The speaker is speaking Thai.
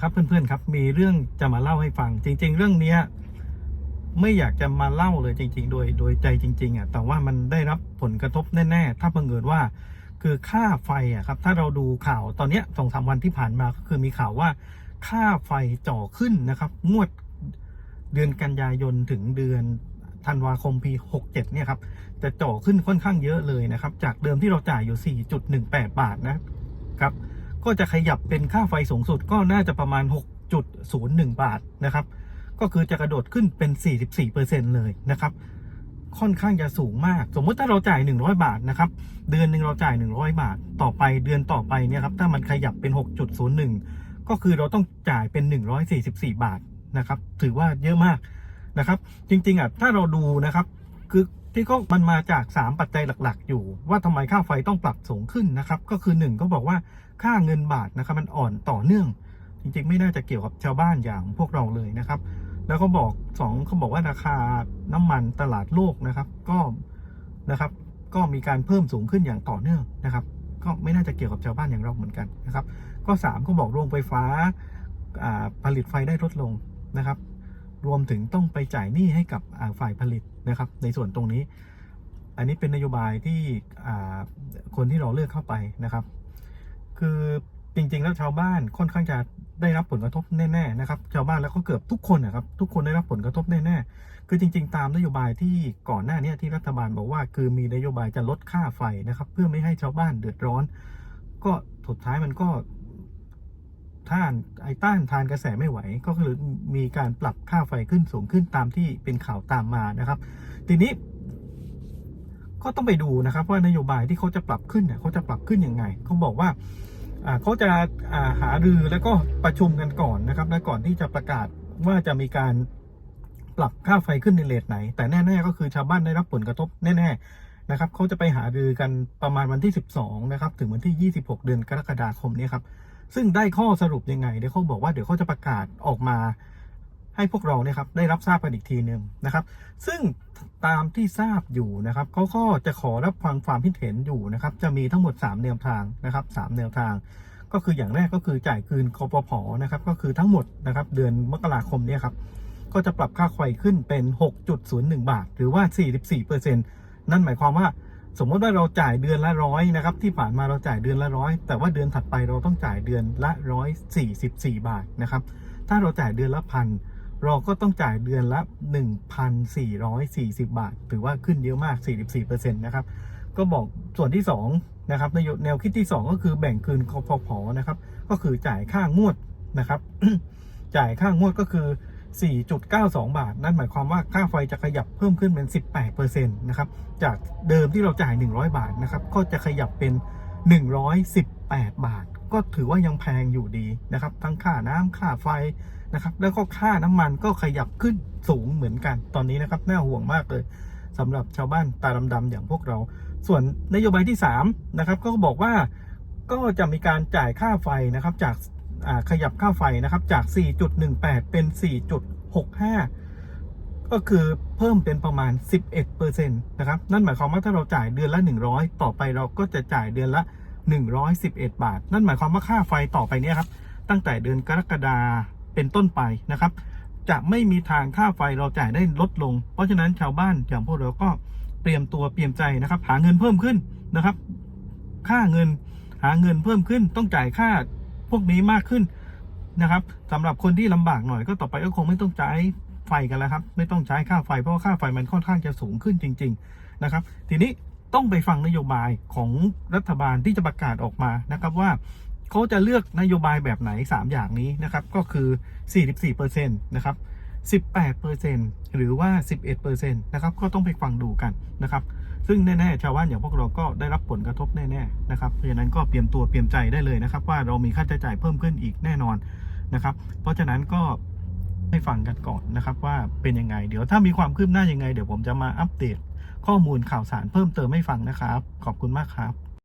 ครับเพื่อนๆครับมีเรื่องจะมาเล่าให้ฟัง จริง ๆ เรื่องเนี้ยไม่อยากจะมาเล่าเลยจริง ๆ โดยโดยใจจริง ๆอะแต่ว่ามันได้รับผลกระทบแน่ๆ ถ้าบังเอิญว่าคือค่าไฟอะครับ ถ้าเราดูข่าวตอนเนี้ยสองสามวันที่ผ่านมาก็คือมีข่าวว่าค่าไฟจ่อขึ้นนะครับงวดเดือนกันยายนถึงเดือนธันวาคมปี 67 เนี่ยครับจะจ่อขึ้นค่อนข้างเยอะเลยนะครับ จากเดิมที่เราจ่ายอยู่ 4.18 บาทนะครับ ก็จะขยับเป็นค่าไฟสูงสุดก็น่าจะประมาณ 6.01 บาทนะครับ ก็คือจะกระโดดขึ้นเป็น 44%เลยนะครับ ค่อนข้างจะสูงมาก สมมุติถ้าเราจ่าย 100 บาทนะครับ เดือนหนึ่งเราจ่าย 100 บาท ต่อไปเดือนต่อไปเนี่ยครับ ถ้ามันขยับเป็น 6.01 ก็คือเราต้องจ่ายเป็น 144 บาทนะครับ ถือว่าเยอะมากนะครับ จริงๆอะถ้าเราดูนะครับ คือ ที่ก็มันมาจาก 3 ปัจจัยหลักๆ อยู่ ว่าทำไมค่าไฟต้องปรับสูงขึ้นนะครับ ก็คือ 1 ก็บอกว่าค่าเงินบาทนะครับมันอ่อนต่อเนื่อง จริงๆ ไม่น่าจะเกี่ยวกับชาวบ้านอย่างพวกเราเลยนะครับ แล้วก็บอกสองเขาบอกว่าราคาน้ำมันตลาดโลกนะครับ ก็นะครับก็มีการเพิ่มสูงขึ้นอย่างต่อเนื่องนะครับ ก็ไม่น่าจะเกี่ยวกับชาวบ้านอย่างเราเหมือนกันนะครับ ก็สามก็บอกโรงไฟฟ้าอ่าผลิตไฟได้ลดลงนะครับ รวมถึงต้องไปจ่ายหนี้ให้กับฝ่ายผลิตนะครับ ในส่วนตรงนี้ อันนี้เป็นนโยบายที่คนที่เราเลือกเข้าไปนะครับ คือจริงๆแล้วชาวบ้านค่อนข้างจะได้รับผลกระทบแน่ๆนะครับ ชาวบ้านแล้วก็เกือบทุกคนนะครับ ทุกคนได้รับผลกระทบแน่ๆคือจริง ๆ ตามนโยบายที่ก่อนหน้านี้ที่รัฐบาลบอกว่า คือมีนโยบายจะลดค่าไฟนะครับ เพื่อไม่ให้ชาวบ้านเดือดร้อน ก็สุดท้ายมันก็ ท่านไอ้ต้านทานกระแสไม่ไหว ก็คือมีการปรับค่าไฟขึ้นสูงขึ้นตามที่เป็นข่าวตามมานะครับ ทีนี้ ก็ต้องไปดูนะครับ ว่านโยบายที่เขาจะปรับขึ้นเนี่ยเขาจะปรับขึ้นยังไงเขาบอกว่าเขาจะาหารือแล้วก็ประชุมกันก่อนนะครับ และก่อนที่จะประกาศว่าจะมีการปรับค่าไฟขึ้นในเลทไหน แต่แน่ ๆ ก็คือชาวบ้านได้รับผลกระทบแน่ ๆนะครับเขาจะไปหารือกันประมาณวันที่ 12 นะครับ ถึงวันที่ 26 เดือนกรกฎาคมนี้ครับ ซึ่งได้ข้อสรุปยังไงเดี๋ยวเขาบอกว่าเดี๋ยวเขาจะประกาศออกมาให้พวกเราเนี่ยครับได้รับทราบกันอีกทีหนึ่งนะครับ ซึ่งตามที่ทราบอยู่นะครับเขาก็จะขอรับฟังความคิดเห็นอยู่นะครับ จะมีทั้งหมด 3 แนวทางนะครับ3แนวทาง ก็คืออย่างแรกก็คือจ่ายคืนคอปพนะครับ ก็คือทั้งหมดนะครับ เดือนมกราคมเนี่ยครับ ก็จะปรับค่าไฟขึ้นเป็น 6.01 บาท หรือว่า 44%นั่นหมายความว่า สมมติว่าเราจ่ายเดือนละร้อยนะครับ ที่ผ่านมาเราจ่ายเดือนละร้อยแต่ว่าเดือนถัดไปเราต้องจ่ายเดือนละร้อยสี่สิบสี่บาทนะครับ ถ้าเราจ่ายเดือนละพันเราก็ต้องจ่ายเดือนละ 1,440 บาท ถือว่าขึ้นเยอะมาก 44%นะครับ ก็บอกส่วนที่2นะครับแนวคิดที่ 2 ก็คือแบ่งคืนคอพพนะครับ ก็คือจ่ายค่างวดนะครับ จ่ายค่างวดก็คือ 4.92 บาท นั่นหมายความว่าค่าไฟจะขยับเพิ่มขึ้นเป็น 18%นะครับ จากเดิมที่เราจ่าย 100 บาทนะครับ ก็จะขยับเป็น 118 บาท ก็ถือว่ายังแพงอยู่ดีนะครับ ทั้งค่าน้ำค่าไฟนะครับ แล้วก็ค่าน้ำมันก็ขยับขึ้นสูงเหมือนกัน ตอนนี้นะครับ น่าห่วงมากเลยสำหรับชาวบ้านตาดำๆอย่างพวกเรา ส่วนนโยบายที่3นะครับ ก็บอกว่าก็จะมีการจ่ายค่าไฟนะครับจาก ขยับค่าไฟนะครับจาก 4.18 เป็น 4.65 ก็คือเพิ่มเป็นประมาณ 11%นะครับ นั่นหมายความว่าถ้าเราจ่ายเดือนละ 100 ต่อไปเราก็จะจ่ายเดือนละ 111 บาท นั่นหมายความว่าค่าไฟต่อไปเนี่ยครับ ตั้งแต่เดือนกรกฎาเป็นต้นไปนะครับ จะไม่มีทางค่าไฟเราจ่ายได้ลดลง เพราะฉะนั้นชาวบ้านอย่างพวกเราก็เตรียมตัวเตรียมใจนะครับ หาเงินเพิ่มขึ้นนะครับ ค่าเงินหาเงินเพิ่มขึ้นต้องจ่ายค่า พวกนี้มากขึ้นนะครับสำหรับคนที่ลำบากหน่อยก็ต่อไปก็คงไม่ต้องจ่ายไฟกันแล้วครับ ไม่ต้องใช้ค่าไฟเพราะว่าค่าไฟมันค่อนข้างจะสูงขึ้นจริง ๆนะครับ ทีนี้ต้องไปฟังนโยบายของรัฐบาลที่จะประกาศออกมานะครับว่าเขาจะเลือกนโยบายแบบไหน 3 อย่างนี้นะครับ ก็คือ 44%นะครับ 18%หรือว่า 11%นะครับ ก็ต้องไปฟังดูกันนะครับ ซึ่งแน่ๆชาวบ้านอย่างพวกเราก็ได้รับผลกระทบแน่ๆนะครับเพราะฉะนั้นก็เตรียมตัวเตรียมใจได้เลยนะครับ ว่าเรามีค่าใช้จ่ายเพิ่มขึ้นอีกแน่นอนนะครับ เพราะฉะนั้นก็ให้ฟังกันก่อนนะครับว่าเป็นยังไง เดี๋ยวถ้ามีความคืบหน้ายังไง เดี๋ยวผมจะมาอัปเดตข้อมูลข่าวสารเพิ่มเติมให้ฟังนะครับ ขอบคุณมากครับ